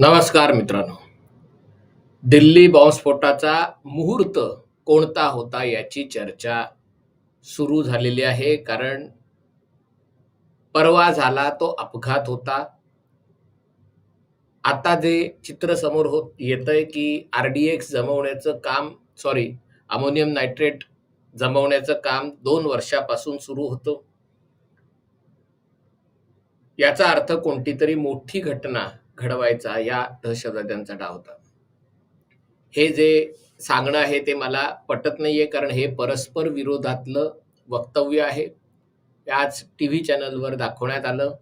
नमस्कार मित्रांनो. दिल्ली बॉम्बस्फोटाचा मुहूर्त कोणता होता याची चर्चा सुरू झालेली आहे. कारण परवा झाला तो अपघात होता. आता जे चित्र समोर होत येतंय की आर डी एक्स जमवण्याचं काम सॉरी अमोनियम नायट्रेट जमवण्याचं काम दोन वर्षापासून सुरू होतं. याचा अर्थ कोणती तरी मोठी घटना घडवायचा या दहशतवाद्यांचा डाव होता. हे जे सांगणं आहे ते मला पटत नाहीये कारण हे परस्पर विरोधातलं वक्तव्य आहे. आज टी व्ही चॅनलवर दाखवण्यात आलं.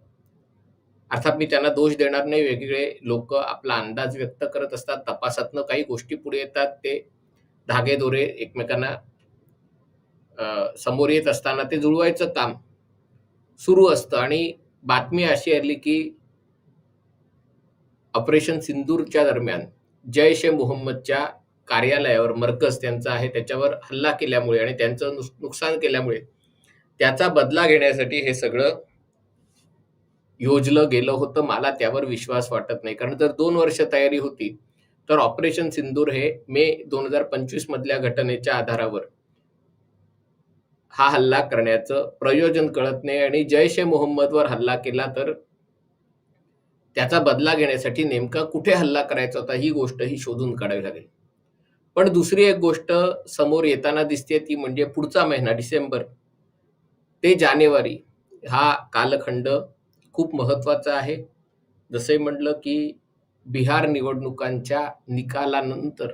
अर्थात मी त्यांना दोष देणार नाही. वेगवेगळे लोक आपला अंदाज व्यक्त करत असतात तपासातनं काही गोष्टी पुढे येतात. ते धागेदोरे एकमेकांना समोर येत असताना ते जुळवायचं काम सुरू असतं. आणि बातमी अशी आली की ऑपरेशन सिंदूरच्या दरम्यान जैश ए मोहम्मदच्या कार्यालयावर मरकज त्यांचा आहे त्याच्यावर हल्ला केल्यामुळे आणि त्यांचं नुस- नुकसान केल्यामुळे त्याचा बदला घेण्यासाठी हे सगळं योजलं गेलं होतं. मला त्यावर विश्वास वाटत नाही. कारण जर दोन वर्ष तयारी होती तर ऑपरेशन सिंदूर हे मे दोन हजार पंचवीस मधल्या घटनेच्या आधारावर हा हल्ला करण्याचं प्रयोजन कळत नाही आणि जैश ए मोहम्मदवर हल्ला केला तर त्याचा बदला घेण्यासाठी नेमका कुठे हल्ला करायचा होता ही गोष्ट ही शोधून काढावी लागेल. पण दुसरी एक गोष्ट समोर येताना दिसते ती म्हणजे पुढचा महिना डिसेंबर. ते जानेवारी. हा कालखंड खूप महत्त्वाचा आहे. जसे म्हटलं की बिहार निवडणुकांच्या निकालानंतर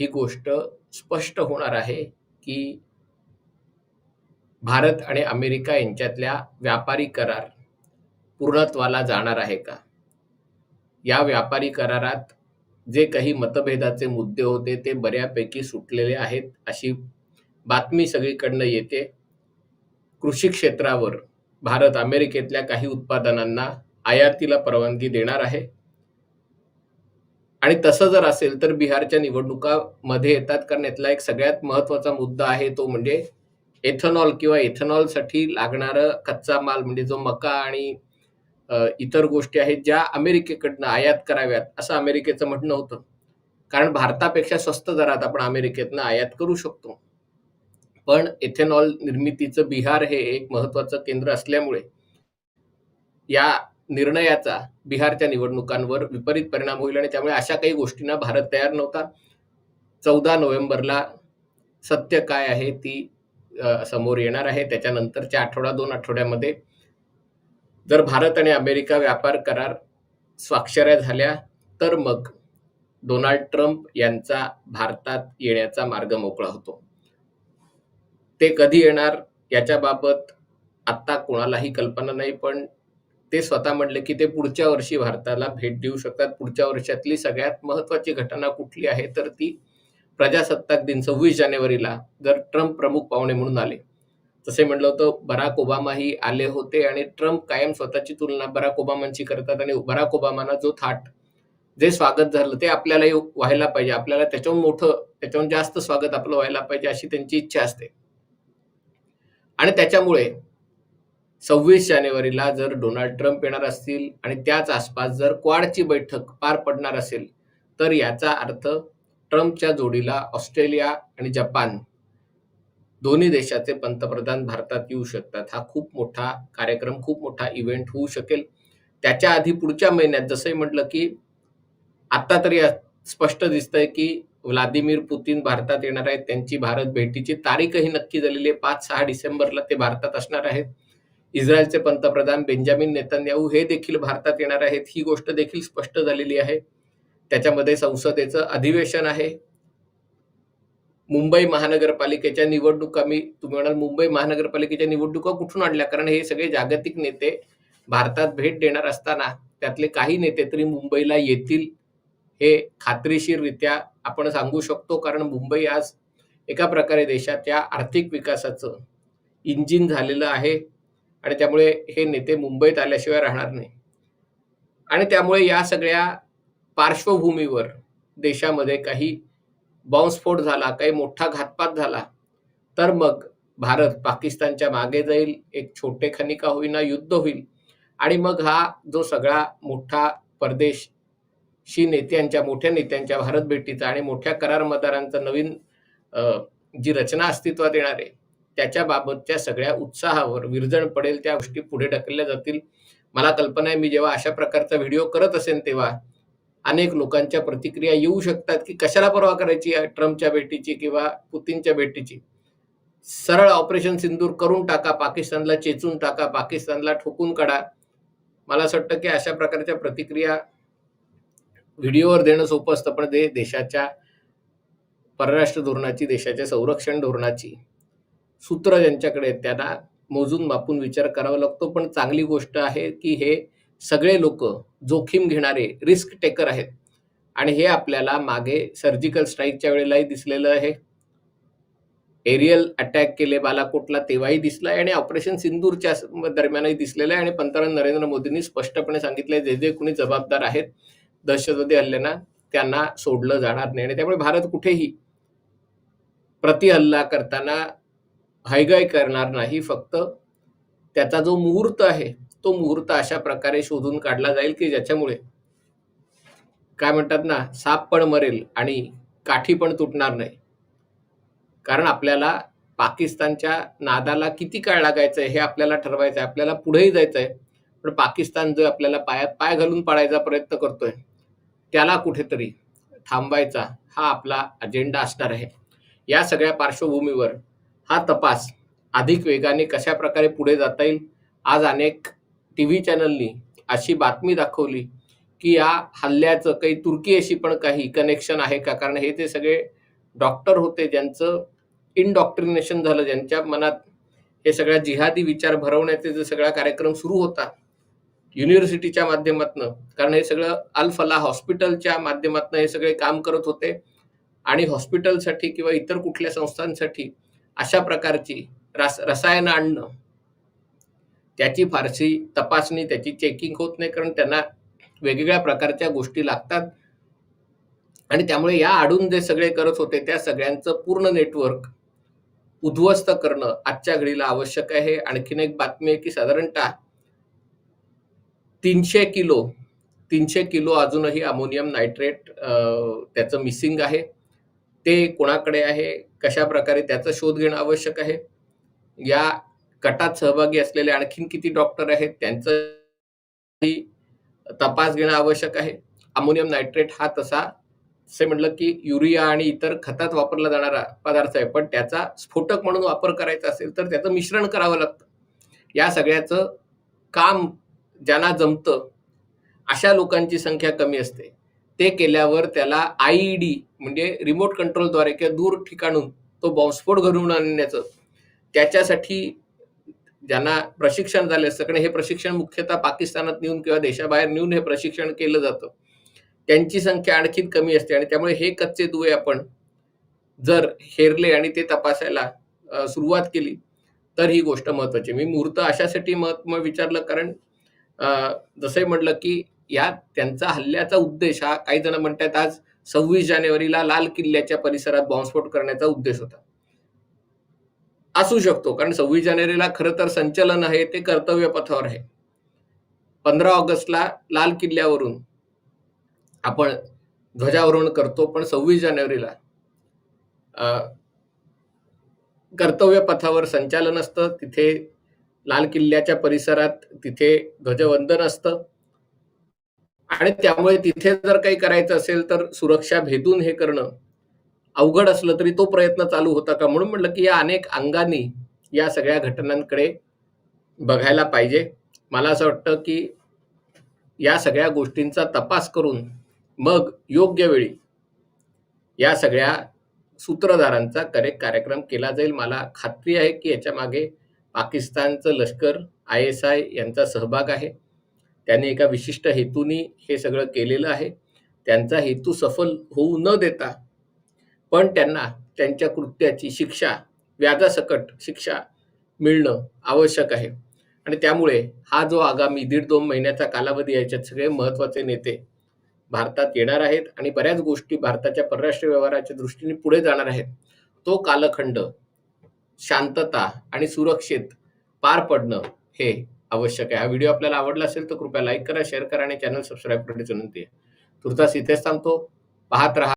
ही गोष्ट स्पष्ट होणार आहे की भारत आणि अमेरिका यांच्यातल्या व्यापारी करार पूर्णत्वाला जाणार आहे का? या व्यापारी करारात जे काही मतभेदाचे मुद्दे होते ते बऱ्यापैकी सुटलेले आहेत अशी बातमी सगळीकडनं येते. कृषी क्षेत्रावर भारत अमेरिकेतल्या काही उत्पादनांना आयातीला परवानगी देणार आहे. आणि तसं जर असेल तर बिहारच्या निवडणुकामध्ये येतात कारण यातला एक सगळ्यात महत्त्वाचा मुद्दा आहे तो म्हणजे एथेनॉल किंवा एथेनॉलसाठी लागणारं कच्चा माल म्हणजे जो मका आणि इतर गोष्टी आहेत ज्या अमेरिकेकडनं आयात कराव्यात असं अमेरिकेचं म्हणणं होतं. कारण भारतापेक्षा स्वस्त दरात आपण अमेरिकेतनं आयात करू शकतो. पण एथेनॉल निर्मितीचं बिहार हे एक महत्वाचं केंद्र असल्यामुळे या निर्णयाचा बिहारच्या निवडणुकांवर विपरीत परिणाम होईल आणि त्यामुळे अशा काही गोष्टींना भारत तयार नव्हता. चौदा नोव्हेंबरला सत्य काय आहे ती समोर येणार आहे. त्याच्यानंतरच्या आठवडा दोन आठवड्यामध्ये जर भारत आणि अमेरिका व्यापार करार स्वाक्षऱ्या झाल्या तर मग डोनाल्ड ट्रम्प यांचा भारतात येण्याचा मार्ग मोकळा होतो. ते कधी येणार याच्याबाबत आत्ता कोणालाही कल्पना नाही पण ते स्वतः म्हणले की ते पुढच्या वर्षी भारताला भेट देऊ शकतात. पुढच्या वर्षातली सगळ्यात महत्वाची घटना कुठली आहे? तर ती प्रजासत्ताक दिन सव्वीस जानेवारीला जर ट्रम्प प्रमुख पाहुणे म्हणून आले. तसे म्हटलं होतं बराक ओबामाही आले होते आणि ट्रम्प कायम स्वतःची तुलना बराक ओबामांची करतात आणि बराक ओबामाना जो थाट जे स्वागत झालं ते आपल्यालाही व्हायला पाहिजे. आपल्याला त्याच्याहून मोठं त्याच्याहून जास्त स्वागत आपलं व्हायला पाहिजे अशी त्यांची इच्छा असते. आणि त्याच्यामुळे सव्वीस जानेवारीला जर डोनाल्ड ट्रम्प येणार असतील आणि त्याच आसपास जर क्वाडची बैठक पार पडणार असेल तर याचा अर्थ ट्रम्पच्या जोडीला ऑस्ट्रेलिया आणि जपान दोन्ही देशाचे पंतप्रधान भारतात येऊ शकतात. हा खूप मोठा कार्यक्रम खूप मोठा इव्हेंट होऊ शकेल. त्याच्या आधी पुढच्या महिन्यात जसंही म्हटलं की आता तरी स्पष्ट दिसतंय की व्लादिमीर पुतीन भारतात येणार आहेत. त्यांची भारत भेटीची तारीखही नक्की झालेली आहे. पाच सहा डिसेंबरला ते भारतात असणार आहेत. इस्रायलचे पंतप्रधान बेंजामिन नेतन्याहू हे देखील भारतात येणार आहेत. ही गोष्ट देखील स्पष्ट झालेली आहे. त्याच्यामध्ये संसदेचं अधिवेशन आहे. मुंबई महानगरपालिकेच्या निवडणुका मी तुम्ही म्हणाल मुंबई महानगरपालिकेच्या निवडणुका कुठून आणल्या? कारण हे सगळे जागतिक नेते भारतात भेट देणार असताना त्यातले काही नेते तरी मुंबईला येतील हे खात्रीशीररित्या आपण सांगू शकतो. कारण मुंबई आज एका प्रकारे देशाच्या आर्थिक विकासाचं इंजिन झालेलं आहे आणि त्यामुळे हे नेते मुंबईत आल्याशिवाय राहणार नाही. आणि त्यामुळे या सगळ्या पार्श्वभूमीवर देशामध्ये काही बॉम्बस्फोट झाला काही मोठा घातपात झाला तर मग भारत पाकिस्तानच्या मागे जाईल एक छोटे खनिका होईना युद्ध होईल. आणि मग हा जो सगळा मोठा परदेश शी नेत्यांच्या मोठ्या नेत्यांच्या भारत भेटीचा आणि मोठ्या करारमदारांचा नवीन जी रचना अस्तित्वात येणार आहे त्याच्याबाबतच्या सगळ्या उत्साहावर विरजण पडेल त्या गोष्टी पुढे ढकलल्या जातील. मला कल्पना आहे मी जेव्हा अशा प्रकारचा व्हिडिओ करत असेल तेव्हा अनेक लोकांच्या प्रतिक्रिया येऊ शकतात की कशाला परवा करायची ट्रम्पच्या भेटीची किंवा पुतीनच्या भेटीची? सरळ ऑपरेशन सिंदूर करून टाका पाकिस्तानला चेचून टाका पाकिस्तानला ठोकून काढा. मला असं वाटतं की अशा प्रकारच्या प्रतिक्रिया व्हिडिओवर देणं सोपं असतं पण ते देशाच्या परराष्ट्र धोरणाची देशाच्या संरक्षण धोरणाची सूत्र ज्यांच्याकडे आहेत त्यांना मोजून मापून विचार करावा लागतो. पण चांगली गोष्ट आहे की हे सगळे लोक जोखीम घेणारे रिस्क टेकर आहेत. आणि हे आपल्याला मागे सर्जिकल स्ट्राईकच्या वेळेलाही दिसलेलं आहे. एरियल अटॅक केले बालाकोटला तेव्हाही दिसलाय आणि ऑपरेशन सिंदूरच्या दरम्यानही दिसलेलं आहे. आणि पंतप्रधान नरेंद्र मोदींनी स्पष्टपणे सांगितलंय जे जे कुणी जबाबदार आहेत दहशतवादी हल्ल्यांना त्यांना सोडलं जाणार नाही. आणि त्यामुळे भारत कुठेही प्रतिहल्ला करताना हैगाई करणार नाही. फक्त त्याचा जो मुहूर्त आहे तो मुहूर्त अशा प्रकारे शोधून काढला जाईल की ज्याच्यामुळे काय म्हणतात ना साप पण मरेल आणि काठी पण तुटणार नाही. कारण आपल्याला पाकिस्तानच्या नादाला किती काळ लागायचं आहे हे आपल्याला ठरवायचं आहे आपल्याला पुढेही जायचं आहे पण पाकिस्तान जो आपल्याला पायात पाय घालून पाडायचा प्रयत्न करतोय त्याला कुठेतरी थांबायचा हा आपला अजेंडा असणार आहे. या सगळ्या पार्श्वभूमीवर हा तपास अधिक वेगाने कशा प्रकारे पुढे जाता येईल? आज अनेक टी व्ही चॅनलनी अशी बातमी दाखवली की या हल्ल्याचं काही तुर्कीशी पण काही कनेक्शन आहे का? कारण हे ते सगळे डॉक्टर होते ज्यांचं इनडॉक्ट्रिनेशन झालं ज्यांच्या मनात हे सगळ्या जिहादी विचार भरवण्याचे जो सगळा कार्यक्रम सुरू होता युनिव्हर्सिटीच्या माध्यमातनं कारण हे सगळं अल फला हॉस्पिटलच्या माध्यमातनं हे सगळे काम करत होते आणि हॉस्पिटलसाठी किंवा इतर कुठल्या संस्थांसाठी अशा प्रकारची रस रसायनं आणणं त्याची फारशी तपासणी त्याची चेकिंग होत नाही कारण त्यांना वेगवेगळ्या प्रकारच्या गोष्टी लागतात. आणि त्यामुळे या आडून जे सगळे करत होते त्या सगळ्यांचं पूर्ण नेटवर्क उद्ध्वस्त करणं आजच्या घडीला आवश्यक आहे. आणखीन एक बातमी आहे की साधारणतः तीनशे किलो तीनशे किलो अजूनही अमोनियम नायट्रेट त्याचं मिसिंग आहे. ते कोणाकडे आहे? कशा प्रकारे त्याचा शोध घेणं आवश्यक आहे? या गटात सहभागी असलेले आणखीन किती डॉक्टर आहेत त्यांचं तपास घेणं आवश्यक आहे. अमोनियम नायट्रेट हा तसा असे म्हटलं की युरिया आणि इतर खतात वापरला जाणारा पदार्थ आहे पण त्याचा स्फोटक म्हणून वापर करायचा असेल तर त्याचं मिश्रण करावं लागतं. या सगळ्याचं काम ज्यांना जमतं अशा लोकांची संख्या कमी असते. ते केल्यावर त्याला आय डी म्हणजे रिमोट कंट्रोलद्वारे किंवा दूर ठिकाणून तो बॉम्बस्फोट घडवून आणण्याचं त्याच्यासाठी ज्यांना प्रशिक्षण झाले असतं. कारण हे प्रशिक्षण मुख्यतः पाकिस्तानात नेऊन किंवा देशाबाहेर नेऊन हे प्रशिक्षण केलं जातं. त्यांची संख्या आणखीन कमी असते. आणि त्यामुळे हे कच्चे दुवे आपण जर हेरले आणि ते तपासायला सुरुवात केली तर ही गोष्ट महत्वाची मी मुहूर्त अशासाठी महत्त्व विचारलं. कारण जसंही म्हटलं की या त्यांचा हल्ल्याचा उद्देश हा काही जण म्हणतात आज सव्वीस जानेवारीला लाल किल्ल्याच्या परिसरात बॉम्बस्फोट करण्याचा उद्देश होता. असू शकतो. कारण सव्वीस जानेवारीला खरं तर संचलन आहे ते कर्तव्य पथावर आहे. पंधरा ऑगस्टला लाल किल्ल्यावरून आपण ध्वजारोहण करतो पण सव्वीस जानेवारीला कर्तव्य पथावर संचालन असतं. तिथे लाल किल्ल्याच्या परिसरात तिथे ध्वजवंदन असतं. आणि त्यामुळे तिथे जर काही करायचं असेल तर सुरक्षा भेदून हे करणं अवघड असलं तरी तो प्रयत्न चालू होता का? म्हणून म्हटलं की या अनेक अंगांनी या सगळ्या घटनांकडे बघायला पाहिजे. मला असं वाटतं की या सगळ्या गोष्टींचा तपास करून मग योग्य वेळी या सगळ्या सूत्रधारांचा करेक्ट कार्यक्रम केला जाईल. मला खात्री आहे की याच्या मागे पाकिस्तानचं लष्कर आय एस आय यांचा सहभाग आहे. त्यांनी एका विशिष्ट हेतूनी हे सगळं केलेलं आहे. त्यांचा हेतू सफल होऊ न देता पण त्यांना त्यांच्या कृत्याची शिक्षा व्याजासकट शिक्षा मिळणं आवश्यक आहे. आणि त्यामुळे हा जो आगामी दीड दोन महिन्याचा कालावधी याच्यात सगळे महत्त्वाचे नेते भारतात येणार आहेत आणि बऱ्याच गोष्टी भारताच्या परराष्ट्र व्यवहाराच्या दृष्टीने पुढे जाणार आहेत. तो कालखंड शांतता आणि सुरक्षित पार पडणं हे आवश्यक आहे. हा व्हिडिओ आपल्याला आवडला असेल तर कृपया लाईक करा शेअर करा आणि चॅनल सबस्क्राईब करण्याची विनंती आहे. तुर्तास इथेच थांबतो. पाहत राहा.